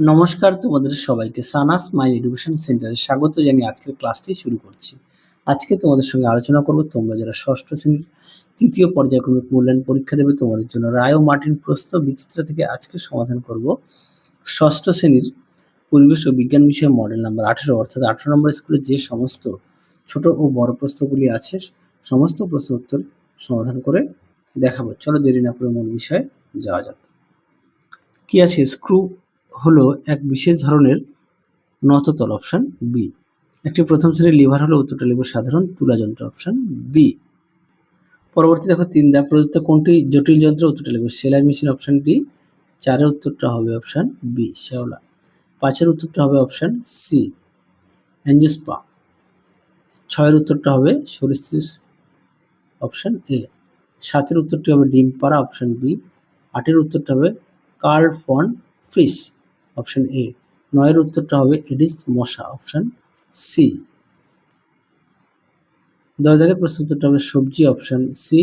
নমস্কার তোমাদের সবাইকে, সানাস মাই এডুকেশন সেন্টারে স্বাগত জানিয়ে আজকের ক্লাসটি শুরু করছি। আজকে তোমাদের সঙ্গে আলোচনা করব, তোমরা যারা ষষ্ঠ শ্রেণির তৃতীয় পর্যায়ক্রমিক মূল্যায়ন পরীক্ষা দেবে, তোমাদের জন্য রায় ও মার্টিন প্রস্ত বিচিত্রা থেকে আজকে সমাধান করব। ষষ্ঠ শ্রেণির পরিবেশ ও বিজ্ঞান বিষয়ে মডেল নাম্বার আঠেরো, অর্থাৎ আঠেরো নম্বর স্কুলে যে সমস্ত ছোট ও বড় প্রশ্নগুলি আছে, সমস্ত প্রশ্ন উত্তর সমাধান করে দেখাবো। চলো দেরি না করে মূল বিষয়ে যাওয়া যাক। কি আছে? স্ক্রু হলো এক বিশেষ ধরনের নততল অপশন বি একটি প্রথম শ্রেণির লিভার হলো উত্তরটা লিভার সাধারণ তুলা যন্ত্র অপশন বি পরবর্তী দেখো তিন দাগ প্রদত্ত কোনটি জটিল যন্ত্র? উত্তরটা লিখবে সেলাই মেশিন অপশন ডি চারের উত্তরটা হবে অপশন বি শেওলা পাঁচের উত্তরটা হবে অপশন সি অ্যাঞ্জোস্পা ছয়ের উত্তরটা হবে সরিস্ত্রিস অপশন এ সাতের উত্তরটি হবে ডিম পাড়া অপশন বি আটের উত্তরটা হবে Karl von Frisch option A. নয়ের উত্তরটা হবে এডিস মশা, অপশন সি। দশ দাগের প্রশ্ন উত্তরটা হবে সবজি, অপশন সি।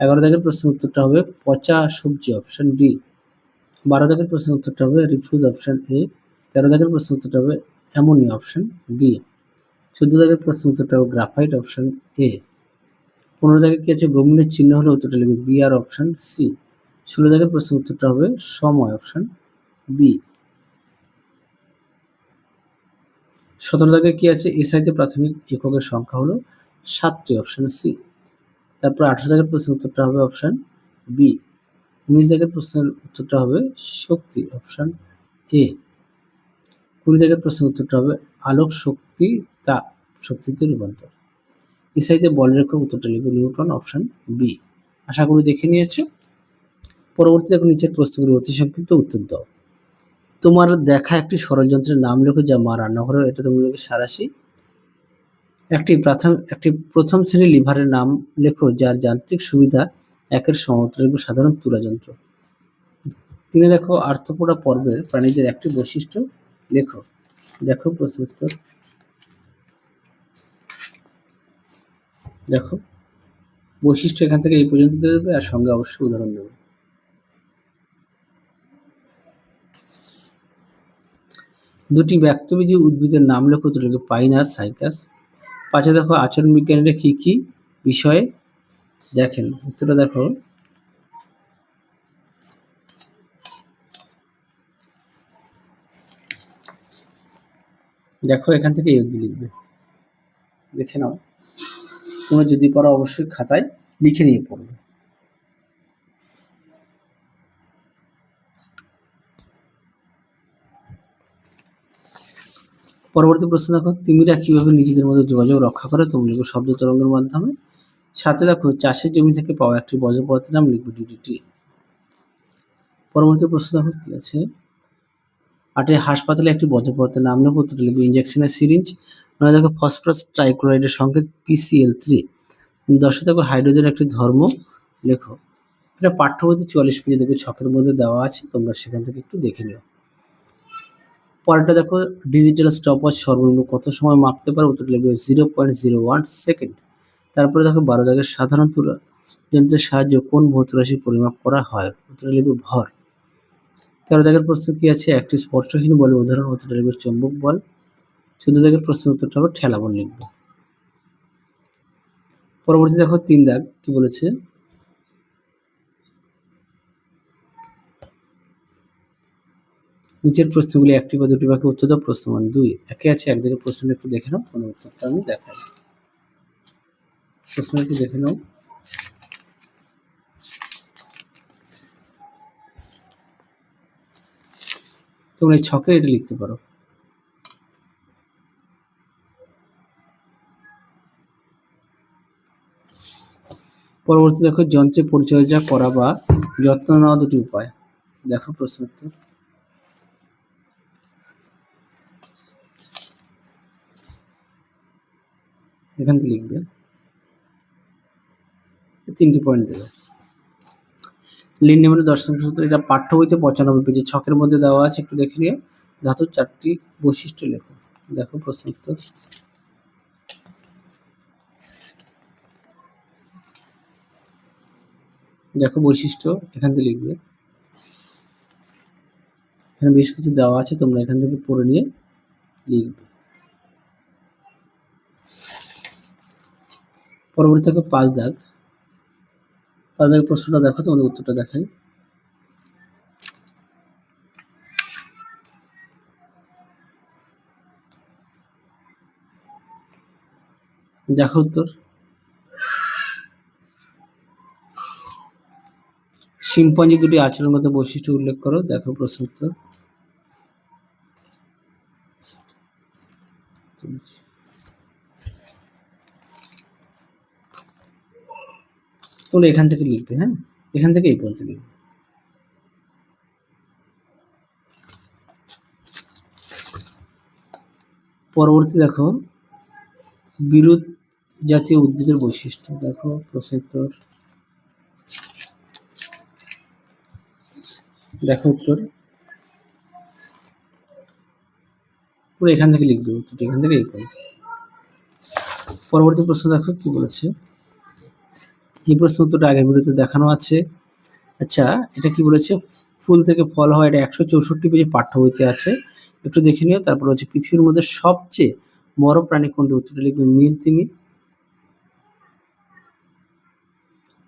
এগারো দাগের প্রশ্ন উত্তরটা হবে পচা সবজি, অপশন ডি। বারো দাগের প্রশ্ন উত্তরটা হবে রিফিউজ, অপশন এ। তেরো দাগের প্রশ্ন উত্তরটা হবে অ্যামোনিয়া, অপশন ডি। চোদ্দ দাগের প্রশ্ন উত্তরটা হবে গ্রাফাইট, অপশন এ। পনেরো দাগে কি আছে? ব্রহ্মণের চিহ্ন হলে উত্তরটা লিখবে বি আর, অপশন সি। ষোলো দাগের প্রশ্ন উত্তরটা হবে সময়, অপশন বি। সতেরো দাগে কি আছে? এসআইতে প্রাথমিক এককের সংখ্যা হলো সাতটি অপশন সি তারপর আঠারো দাগের প্রশ্নের উত্তরটা হবে অপশন বি উনিশ দাগের প্রশ্নের উত্তরটা হবে শক্তি অপশন এ কুড়ি দাগের প্রশ্নের উত্তরটা হবে আলোক শক্তি তাপ শক্তিতে রূপান্তর। ইসাইতে বলরেখক উত্তরটা লিখবে নিউটন অপশন বি আশা করি দেখে নিয়েছো। পরবর্তী দেখো নিচের প্রশ্নগুলি অতি সংক্ষিপ্ত উত্তর দাও। তোমার দেখা একটি সরলযন্ত্রের নাম লেখো যা মা রান্নাঘরে, এটা তুমি লেখো সারাশি। একটি প্রাথম, একটি প্রথম শ্রেণির লিভারের নাম লেখো যার যান্ত্রিক সুবিধা একের সমতুল্য এবং সাধারণ তুলা যন্ত্র তিনি দেখো আর্থপোড়া পর্বের প্রাণীদের একটি বৈশিষ্ট্য লেখো। দেখো প্রশ্ন উত্তর দেখো। বৈশিষ্ট্য এখান থেকে এই পর্যন্ত দেবে আর সঙ্গে অবশ্যই উদাহরণ দেবে। দুটি ব্যক্তবীজী উদ্ভিদের নাম লেখো তো লেখো পাইনাস, সাইকাস। পাঁচে দেখো আচরণ বিজ্ঞানীরা কি কি বিষয়ে দেখেন, উত্তরটা দেখো। দেখো এখান থেকে এই লিখবে। দেখে নাও। তোমরা যদি পড়ো অবশ্যই খাতায় লিখে নিয়ে পড়বে। পরবর্তী প্রশ্ন দেখো, তিমিরা কীভাবে নিজেদের মধ্যে যোগাযোগ রক্ষা করে? তুমি লিখো শব্দ তরঙ্গের মাধ্যমে। সাথে দেখো, চাষের জমি থেকে পাওয়া একটি বজ্র পদার্থের নাম লিখবে ডিডিটি পরবর্তী প্রশ্ন দেখো, কি আছে? আটে হাসপাতালে একটি বজ্র পদার্থের নাম লেখো উত্তরটা লিখবে ইঞ্জেকশনের সিরিঞ্জ নয় দেখো ফসফরাস ট্রাইক্লোরাইডের সংকেত পিসিএল থ্রি দশে দেখো হাইড্রোজেন একটি ধর্ম, লেখো। এটা পাঠ্যবইতে চুয়াল্লিশ পেজে দেখবে, ছকের মধ্যে দেওয়া আছে, তোমরা সেখান থেকে একটু দেখে নিও। পরেরটা দেখো ডিজিটাল স্টপওয়াচ সর্বনিম্ন কত সময় মাপতে পারে? উত্তর লিখবে zero point zero one second তারপরে দেখো, বারো দাগের সাধারণ তুলা, যন্ত্রের সাহায্যে কোন ভৌত রাশি পরিমাপ করা হয়? উত্তর লিখবে ভর। তেরো দাগের প্রশ্ন কি আছে? একটি স্পর্শহীন বলে উদাহরণ উত্তরটা লিখবে চৌম্বক বল। চোদ্দ দাগের প্রশ্ন উত্তরটা হবে ঠেলা বল লিখবে। পরবর্তী দেখো, তিন দাগ, কি বলেছে? নিচের প্রশ্নগুলি একটি বা দুটি বাক্যে উত্তর দাও প্রশ্নমান দুই। একে আছে, একদিকে প্রশ্নটা একটু দেখে নাও, কোনো উত্তরটা আমি দেখাই প্রশ্ন একটু দেখে নাও। তোমরা এই ছকে এটা লিখতে পারো। পরবর্তী দেখো, যন্ত্রের পরিচর্যা করা বা যত্ন নেওয়া দুটি উপায়। দেখো প্রশ্ন এখান থেকে লিখবে। তিনটি পয়েন্ট দেবে। লিন্ডেমানের দর্শন সূত্র এটা পাঠ্য বইতে পঁচানব্বই পেজে ছকের মধ্যে দেওয়া আছে, একটু দেখে নিয়ে। ধাতুর চারটি বৈশিষ্ট্য লেখো। দেখো প্রশ্ন উত্তর। দেখো বৈশিষ্ট্য, এখান থেকে লিখবে। এখানে বেশ কিছু দেওয়া আছে, তোমরা এখান থেকে পড়ে নিয়ে লিখবে। পরবর্তী থেকে পাঁচ দাগ। পাঁচ দাগের প্রশ্নটা দেখো, তোমাদের উত্তরটা দেখাই। দেখো উত্তর। শিম্পাঞ্জি দুটি আচরণগত বৈশিষ্ট্য উল্লেখ করো, দেখো প্রশ্ন উত্তর। তোমরা এখান থেকে লিখবে হ্যাঁ? এখান থেকে এই পর্যন্ত লিখবে। পরবর্তী দেখো বিরোধ জাতীয় উদ্ভিদের বৈশিষ্ট্য, দেখো উত্তর দেখো উত্তর। পুরো এখান থেকে লিখবে উত্তরটা, এখান থেকে এই পরবর্তী প্রশ্ন দেখো, কি বলেছে? এই প্রশ্ন উত্তরটা আগের ভিডিওতে দেখানো আছে? আচ্ছা এটা কি বলেছে? ফুল থেকে ফল হয়, এটা একশো চৌষট্টি পেজে পাঠ্য বইতে আছে। একটু দেখে নিও, তারপর হচ্ছে পৃথিবীর মধ্যে সবচেয়ে বড় প্রাণী কোনটি? উত্তরটা লিখবে নীল তিমি।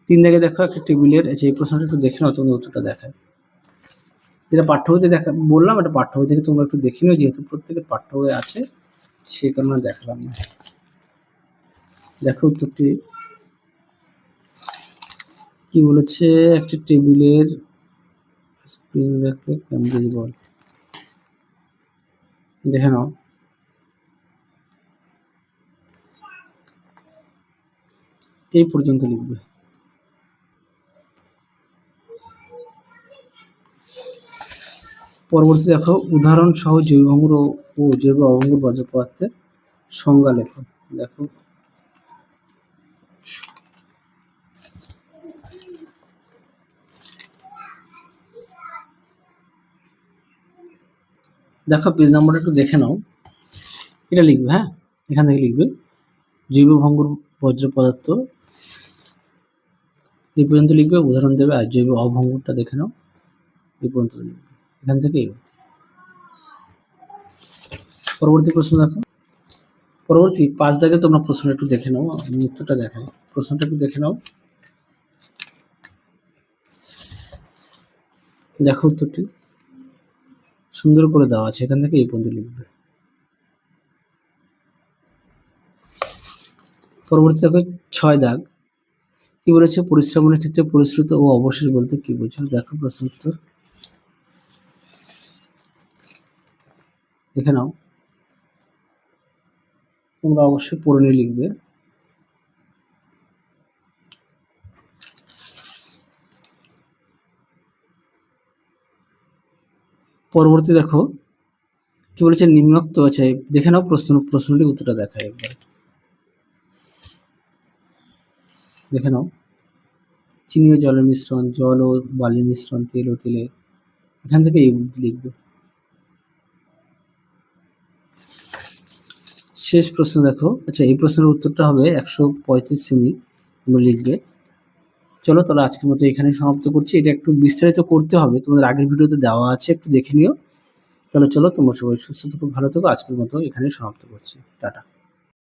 তিন দাগে দেখো, একটা টেবিলের, এই প্রশ্নটা একটু দেখে নাও, তোমাদের উত্তরটা দেখায়। যেটা পাঠ্য বইতে দেখা, বললাম এটা পাঠ্য বই থেকে তোমরা একটু দেখে নিও, যেহেতু প্রত্যেকের পাঠ্য বই আছে সেই কারণে দেখালাম না। দেখো উত্তরটি। কি বলেছে? একটি টেবিলের স্প্রিং রাখলে ক্যামব্রিজ বল। দেখে নাও। এই পর্যন্ত লিখবে। পরবর্তী দেখো, উদাহরণ সহ জৈব অঙ্গুর ও জৈব অঙ্গুর পদার্থের সংজ্ঞা লেখো। দেখো। দেখো পেজ নাম্বারটা একটু দেখে নাও। এটা লিখবে হ্যাঁ? এখান থেকে লিখবে, জৈব ভঙ্গুর বজ্র পদার্থ। এই পর্যন্ত লিখবে, উদাহরণ দেবে, আর জৈব অভঙ্গুরটা দেখে নাও। এই পর্যন্ত লিখবে। এখান থেকে পরবর্তী প্রশ্ন দেখো। পরবর্তী পাঁচ দাগে তোমরা প্রশ্নটা একটু দেখে নাও, আমি উত্তরটা দেখাই। প্রশ্নটা একটু দেখে নাও। দেখো উত্তরটি। সুন্দর করে দেওয়া আছে, এখান থেকে এই পর্যন্ত লিখবে। পরবর্তী দেখো, ছয় দাগ। কি বলেছে? পরিশ্রমের ক্ষেত্রে পরিশ্রুত ও অবশেষ বলতে কি বোঝো? দেখো প্রশ্ন উত্তর। দেখে নাও। তোমরা অবশ্যই পড়ে লিখবে। পরবর্তী দেখো, কি বলেছে, নিম্নোক্ত আছে, দেখে নাও প্রশ্ন প্রশ্নটি উত্তরটা দেখায় একবার। দেখে নাও চিনি ও জলের মিশ্রণ জল ও বালির মিশ্রণ তেল ও তেলে, এখান থেকে এই লিখবে। শেষ প্রশ্ন দেখো আচ্ছা এই প্রশ্নের উত্তরটা হবে একশো পঁয়ত্রিশ সেমি লিখবে। চলো তাহলে আজকের মতো এখানে সমাপ্ত করছি। এটা একটু বিস্তারিত করতে হবে। তোমাদের আগের ভিডিওতে দেওয়া আছে, একটু দেখে নিও। তাহলে চলো, তোমার সবাই সুস্থ থাকো, ভালো থাকো। আজকের মতো এখানে সমাপ্ত করছি। টাটা।